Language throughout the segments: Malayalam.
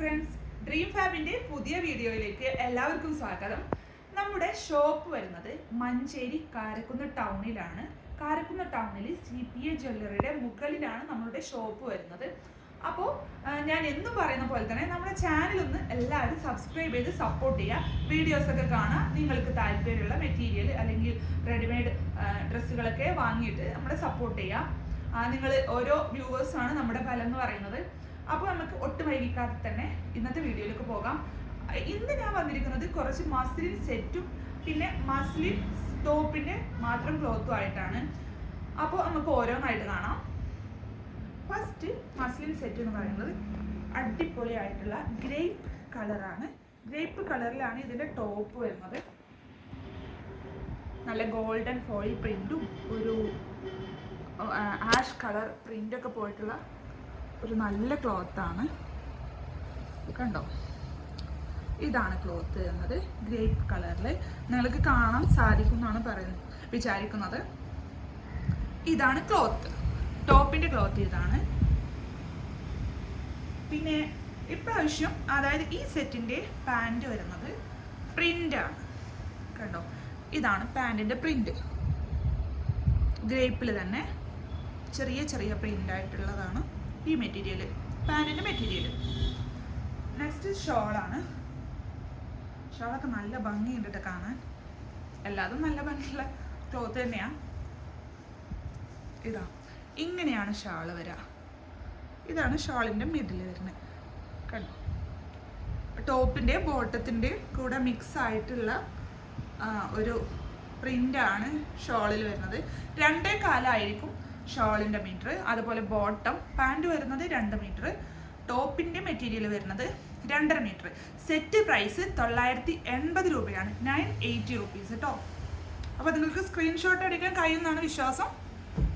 ഫ്രണ്ട്സ് ഡ്രീം ഫാബിന്റെ പുതിയ വീഡിയോയിലേക്ക് എല്ലാവർക്കും സ്വാഗതം. നമ്മുടെ ഷോപ്പ് വരുന്നത് മഞ്ചേരി കാരക്കുന്ന് ടൗണിലാണ് കാരക്കുന്ന് ടൗണിൽ സി പി എ ജ്വല്ലറിയുടെ മുകളിലാണ് നമ്മളുടെ ഷോപ്പ് വരുന്നത്. അപ്പോൾ ഞാൻ എന്നും പറയുന്ന പോലെ തന്നെ നമ്മുടെ ചാനൽ ഒന്ന് എല്ലാവരും സബ്സ്ക്രൈബ് ചെയ്ത് സപ്പോർട്ട് ചെയ്യുക. വീഡിയോസൊക്കെ കാണാം നിങ്ങൾക്ക് താല്പര്യമുള്ള മെറ്റീരിയൽ അല്ലെങ്കിൽ റെഡിമെയ്ഡ് ഡ്രസ്സുകളൊക്കെ വാങ്ങിയിട്ട് നമ്മളെ സപ്പോർട്ട് ചെയ്യുക. നിങ്ങൾ ഓരോ വ്യൂവേഴ്സാണ് നമ്മുടെ ഫലം എന്ന് പറയുന്നത്. അപ്പോൾ നമുക്ക് ഒട്ടും വൈകിക്കാതെ തന്നെ ഇന്നത്തെ വീഡിയോയിലേക്ക് പോകാം. ഇന്ന് ഞാൻ വന്നിരിക്കുന്നത് കുറച്ച് മസ്ലിൻ സെറ്റും പിന്നെ മസ്ലിൻ ടോപ്പിന്റെ മാത്രം ക്ലോത്തും ആയിട്ടാണ്. അപ്പോൾ നമുക്ക് ഓരോന്നായിട്ട് കാണാം. ഫസ്റ്റ് മസ്ലിൻ സെറ്റ് എന്ന് പറയുന്നത് അടിപൊളിയായിട്ടുള്ള ഗ്രേപ്പ് കളറാണ്. ഗ്രേപ്പ് കളറിലാണ് ഇതിന്റെ ടോപ്പ് വരുന്നത്. നല്ല ഗോൾഡൻ ഫോയിൽ പ്രിന്റും ഒരു ആഷ് കളർ പ്രിന്റ് ഒക്കെ പോയിട്ടുള്ള ഒരു നല്ല ക്ലോത്താണ് കണ്ടോ? ഇതാണ് ക്ലോത്ത് എന്നത്. ഗ്രേപ്പ് കളറിൽ നിങ്ങൾക്ക് കാണാൻ സാധിക്കും എന്നാണ് പറയുന്നത് വിചാരിക്കുന്നത്. ഇതാണ് ക്ലോത്ത് ടോപ്പിന്റെ ക്ലോത്ത് ഇതാണ്. പിന്നെ ഇപ്രാവശ്യം അതായത് ഈ സെറ്റിന്റെ പാന്റ് വരുന്നത് പ്രിന്റ് ആണ്. കണ്ടോ? ഇതാണ് പാൻറിന്റെ പ്രിന്റ് ഗ്രേപ്പിൽ തന്നെ ചെറിയ ചെറിയ പ്രിന്റ് ആയിട്ടുള്ളതാണ്. ഈ മെറ്റീരിയൽ പാനിന്റെ മെറ്റീരിയൽ നെക്സ്റ്റ് ഷോളാണ്. ഷോളൊക്കെ നല്ല ഭംഗിയുണ്ട് ട്ടോ കാണാൻ. എല്ലാതും നല്ല ഭംഗിയുള്ള ക്ലോത്ത് തന്നെയാണ് ഇതാ ഇങ്ങനെയാണ് ഷാൾ വരിക ഇതാണ് ഷാളിന്റെ മിഡിൽ വരുന്നത്. കണ്ടോ? ടോപ്പിന്റെ ബോട്ടത്തിന്റെ കൂടെ മിക്സ് ആയിട്ടുള്ള ഒരു പ്രിന്റാണ് ഷോളിൽ വരുന്നത്. രണ്ടേ കാലായിരിക്കും ഷോളിന്റെ മീറ്റർ അതുപോലെ ബോട്ടം പാന്റ് വരുന്നത് രണ്ട് മീറ്റർ ടോപ്പിന്റെ മെറ്റീരിയൽ വരുന്നത് രണ്ടര മീറ്റർ. സെറ്റ് പ്രൈസ് തൊള്ളായിരത്തി എൺപത് രൂപയാണ് നയൻ എയ്റ്റി റുപ്പീസ് കേട്ടോ അപ്പോൾ നിങ്ങൾക്ക് സ്ക്രീൻഷോട്ട് എടുക്കാൻ കഴിയുമെന്നാണ് വിശ്വാസം.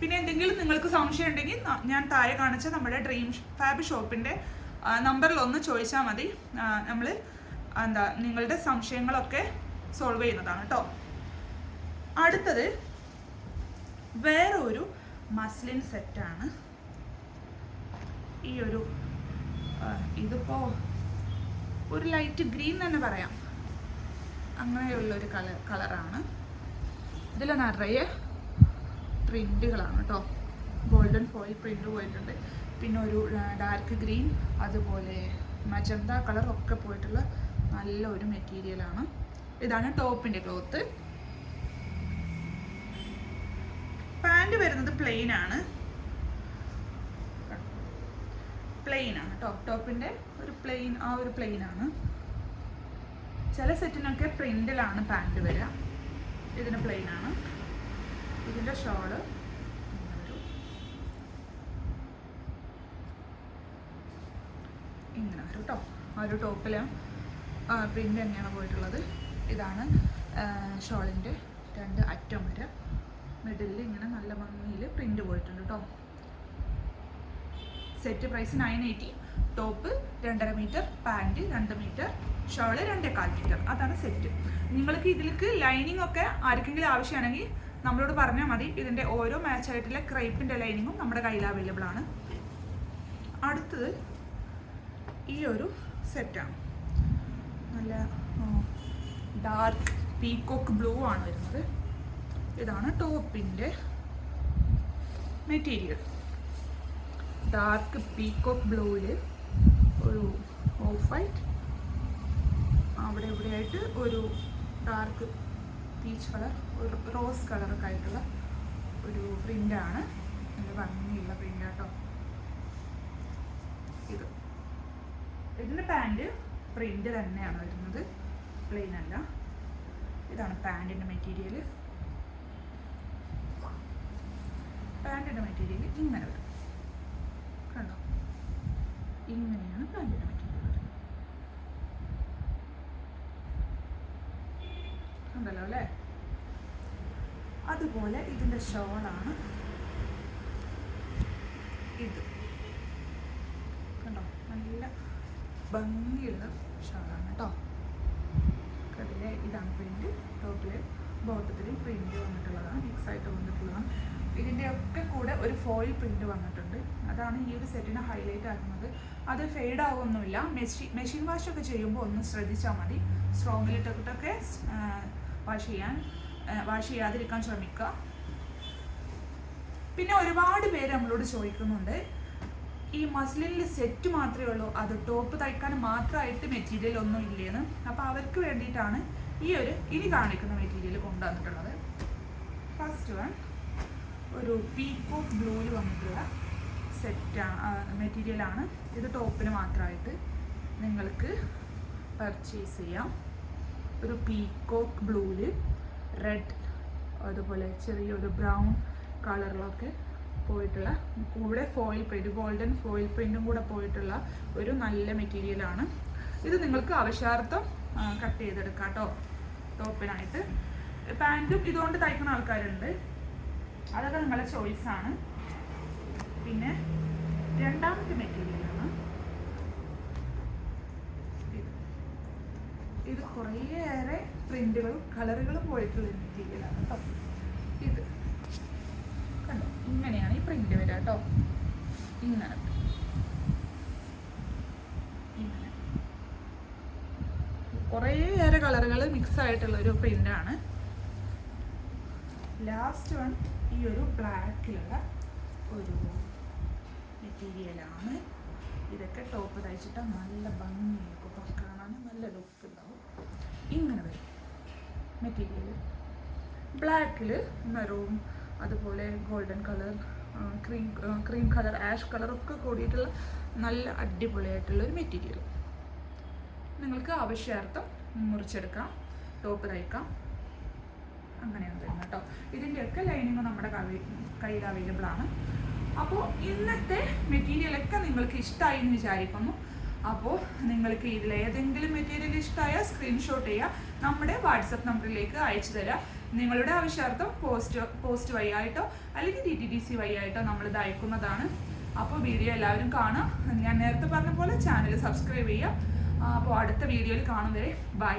പിന്നെ എന്തെങ്കിലും നിങ്ങൾക്ക് സംശയം ഉണ്ടെങ്കിൽ ഞാൻ താഴെ കാണിച്ച നമ്മുടെ ഡ്രീം ഫാബ് ഷോപ്പിന്റെ നമ്പറിൽ ഒന്ന് ചോദിച്ചാൽ മതി. നമ്മൾ എന്താ നിങ്ങളുടെ സംശയങ്ങളൊക്കെ സോൾവ് ചെയ്യുന്നതാണ് കേട്ടോ അടുത്തത് വേറൊരു മസ്ലിൻ സെറ്റാണ് ഈ ഒരു ഇതിപ്പോൾ ഇതിപ്പോ ഒരു ലൈറ്റ് ഗ്രീൻ തന്നെ പറയാം. അങ്ങനെയുള്ള ഒരു കളർ കളറാണ് ഇതിൽ നിറയെ പ്രിന്റുകളാണ് കേട്ടോ ഗോൾഡൻ ഫോയിൽ പ്രിന്റ് പോയിട്ടുണ്ട്. പിന്നെ ഒരു ഡാർക്ക് ഗ്രീൻ അതുപോലെ മജന്ത കളർ ഒക്കെ പോയിട്ടുള്ള നല്ല ഒരു മെറ്റീരിയലാണ് ഇതാണ് ടോപ്പിന്റെ ക്ലോത്ത് പാന്റ് വരുന്നത് പ്ലെയിൻ ആണ്. പ്ലെയിൻ ആണ് ടോപ്പ് ടോപ്പിന്റെ ഒരു പ്ലെയിൻ ആ ഒരു പ്ലെയിൻ ആണ്. ചില സെറ്റിനൊക്കെ പ്രിന്റിലാണ് പാന്റ് വരിക ഇതിന് പ്ലെയിൻ ആണ്. ഇതിന്റെ ഷോൾ ഇങ്ങനെ വരും. കേട്ടോ. ആ ഒരു ടോപ്പിൽ പ്രിന്റ് തന്നെയാണ് പോയിട്ടുള്ളത്. ഇതാണ് ഷോളിന്റെ രണ്ട് അറ്റം വരെ. മിഡിലിൽ ഇങ്ങനെ നല്ല ഭംഗിയിൽ പ്രിന്റ് പോയിട്ടുണ്ട് കേട്ടോ set price nine eighty top രണ്ടര മീറ്റർ പാന്റ് രണ്ട് മീറ്റർ ഷോൾ രണ്ടേ കാൽ മീറ്റർ അതാണ് സെറ്റ് നിങ്ങൾക്ക് ഇതിലേക്ക് ലൈനിങ് ഒക്കെ ആർക്കെങ്കിലും ആവശ്യമാണെങ്കിൽ നമ്മളോട് പറഞ്ഞാൽ മതി. ഇതിന്റെ ഓരോ മാച്ച് ആയിട്ടുള്ള ക്രൈപ്പിന്റെ ലൈനിങ്ങും നമ്മുടെ കയ്യിൽ അവൈലബിൾ ആണ്. അടുത്തത് ഈ ഒരു സെറ്റാണ് നല്ല ഡാർക്ക് പീകോക്ക് ബ്ലൂ ആണ് വരുന്നത്. ഇതാണ് ടോപ്പിന്റെ മെറ്റീരിയൽ. ഡാർക്ക് പീക്കോക്ക് ബ്ലൂവിൽ ഒരു ഓഫ് വൈറ്റ് അവിടെ ഇവിടെ ആയിട്ട് ഒരു ഡാർക്ക് പീച്ച് കളർ ഒരു റോസ് കളറൊക്കെ ആയിട്ടുള്ള ഒരു പ്രിന്റാണ് നല്ല ഭംഗിയുള്ള പ്രിന്റാട്ടോ ഇത്. ഇതിന്റെ പാന്റ് പ്രിന്റ് തന്നെയാണ് വരുന്നത്. പ്ലെയിൻ അല്ല. ഇതാണ് പാന്റിന്റെ മെറ്റീരിയൽ പാന്റിന്റെ മെറ്റീരിയൽ ഇങ്ങനെ വരും. കണ്ടോ? ഇങ്ങനെയാണ് പാന്റിന്റെ മെറ്റീരിയൽ കണ്ടല്ലോ അല്ലേ? അതുപോലെ ഇതിന്റെ ഷോളാണ് ഇത്. കണ്ടോ? നല്ല ഭംഗിയുള്ള ഷോളാണ് കേട്ടോ. അതിലെ ഇതാണ് പ്രിന്റ് ടോപ്പിൽ ബോട്ടത്തിലും പ്രിന്റ് വന്നിട്ടുള്ളതാണ്. മിക്സ് ആയിട്ട് വന്നിട്ടുള്ളതാണ്. ഇതിന്റെ ഒക്കെ കൂടെ ഒരു ഫോയിൽ പ്രിന്റ് വന്നിട്ടുണ്ട്. അതാണ് ഈ ഒരു സെറ്റിനെ ഹൈലൈറ്റ് ആക്കുന്നത്. അത് ഫെയ്ഡ് ആവുമൊന്നുമില്ല. മെഷീൻ മെഷീൻ വാഷ് ഒക്കെ ചെയ്യുമ്പോൾ ഒന്ന് ശ്രദ്ധിച്ചാൽ മതി. സ്ട്രോങ്ങിലിട്ടൊക്കെ വാഷ് ചെയ്യാൻ വാഷ് ചെയ്യാതിരിക്കാൻ ശ്രമിക്കുക. പിന്നെ ഒരുപാട് പേര് നമ്മളോട് ചോദിക്കുന്നുണ്ട് ഈ മസ്ലിനിൽ സെറ്റ് മാത്രമേ ഉള്ളൂ അത് ടോപ്പ് തയ്ക്കാൻ മാത്രമായിട്ട് മെറ്റീരിയൽ ഒന്നും ഇല്ലേന്ന്. അപ്പോൾ അവർക്ക് വേണ്ടിയിട്ടാണ് ഈ ഒരു ഇനി കാണിക്കുന്ന മെറ്റീരിയൽ കൊണ്ടുവന്നിട്ടുള്ളത്. ഫസ്റ്റ് വൺ ഒരു പീക്കോക്ക് ബ്ലൂവിൽ വന്നിട്ടുള്ള സെറ്റാണ് മെറ്റീരിയലാണ് ഇത് ടോപ്പിന് മാത്രമായിട്ട് നിങ്ങൾക്ക് പർച്ചേസ് ചെയ്യാം. ഒരു പീക്കോക്ക് ബ്ലൂവിൽ റെഡ് അതുപോലെ ചെറിയൊരു ബ്രൗൺ കളറിലൊക്കെ പോയിട്ടുള്ള കൂടെ ഫോയിൽ പ്രിന്റ് ഗോൾഡൻ ഫോയിൽ പ്രിന്റും കൂടെ പോയിട്ടുള്ള ഒരു നല്ല മെറ്റീരിയലാണ് ഇത് നിങ്ങൾക്ക് ആവശ്യാർത്ഥം കട്ട് ചെയ്തെടുക്കാം കേട്ടോ. ടോപ്പിനായിട്ട് പാന്റും ഇതുകൊണ്ട് തയ്ക്കുന്ന ആൾക്കാരുണ്ട്. അതൊക്കെ നിങ്ങളുടെ ചോയ്സാണ് പിന്നെ രണ്ടാമത്തെ മെറ്റീരിയലാണ് ഇത് കുറേയേറെ പ്രിന്റുകളും കളറുകളും പോയിട്ടുള്ള മെറ്റീരിയലാണ് കേട്ടോ ഇത് കണ്ടോ? ഇങ്ങനെയാണ് ഈ പ്രിന്റ് വരിക കേട്ടോ ഇങ്ങനെ. കുറേയേറെ കളറുകൾ മിക്സ് ആയിട്ടുള്ള ഒരു പ്രിന്റാണ് ലാസ്റ്റ് വൺ ഈ ഒരു ബ്ലാക്കിലുള്ള ഒരു മെറ്റീരിയലാണ്. ഇതൊക്കെ ടോപ്പ് തയ്ച്ചിട്ട് നല്ല ഭംഗിയായിരിക്കും അപ്പോൾ കാണാൻ നല്ല ലുക്ക് ഉണ്ടാവും. ഇങ്ങനെ വരും മെറ്റീരിയൽ ബ്ലാക്കിൽ മെറൂൺ അതുപോലെ golden colour cream cream colour ash കളറൊക്കെ കൂടിയിട്ടുള്ള നല്ല അടിപൊളിയായിട്ടുള്ള ഒരു മെറ്റീരിയൽ നിങ്ങൾക്ക് ആവശ്യാർത്ഥം മുറിച്ചെടുക്കാം ടോപ്പ് തയ്ക്കാം. അങ്ങനെയാണ് വരുന്നത് കേട്ടോ ഇതിന്റെയൊക്കെ ലൈനിങ് നമ്മുടെ കയ്യിൽ അവൈലബിൾ ആണ്. അപ്പോൾ ഇന്നത്തെ മെറ്റീരിയലൊക്കെ നിങ്ങൾക്ക് ഇഷ്ടമായി എന്ന് വിചാരിക്കുന്നു. അപ്പോൾ നിങ്ങൾക്ക് ഇതിൽ ഏതെങ്കിലും മെറ്റീരിയൽ ഇഷ്ടമായാൽ സ്ക്രീൻഷോട്ട് ചെയ്യുക നമ്മുടെ വാട്സപ്പ് നമ്പറിലേക്ക് അയച്ചു തരാം. നിങ്ങളുടെ ആവശ്യാർത്ഥം പോസ്റ്റ് പോസ്റ്റ് വൈ വഴിയായിട്ടോ അല്ലെങ്കിൽ ഡി ടി ഡി സി വഴിയായിട്ടോ നമ്മൾ ഇത് അയക്കുന്നതാണ്. അപ്പോൾ വീഡിയോ എല്ലാവരും കാണാം. ഞാൻ നേരത്തെ പറഞ്ഞ പോലെ ചാനൽ സബ്സ്ക്രൈബ് ചെയ്യുക അപ്പോൾ അടുത്ത വീഡിയോയിൽ കാണും വരെ. ബൈ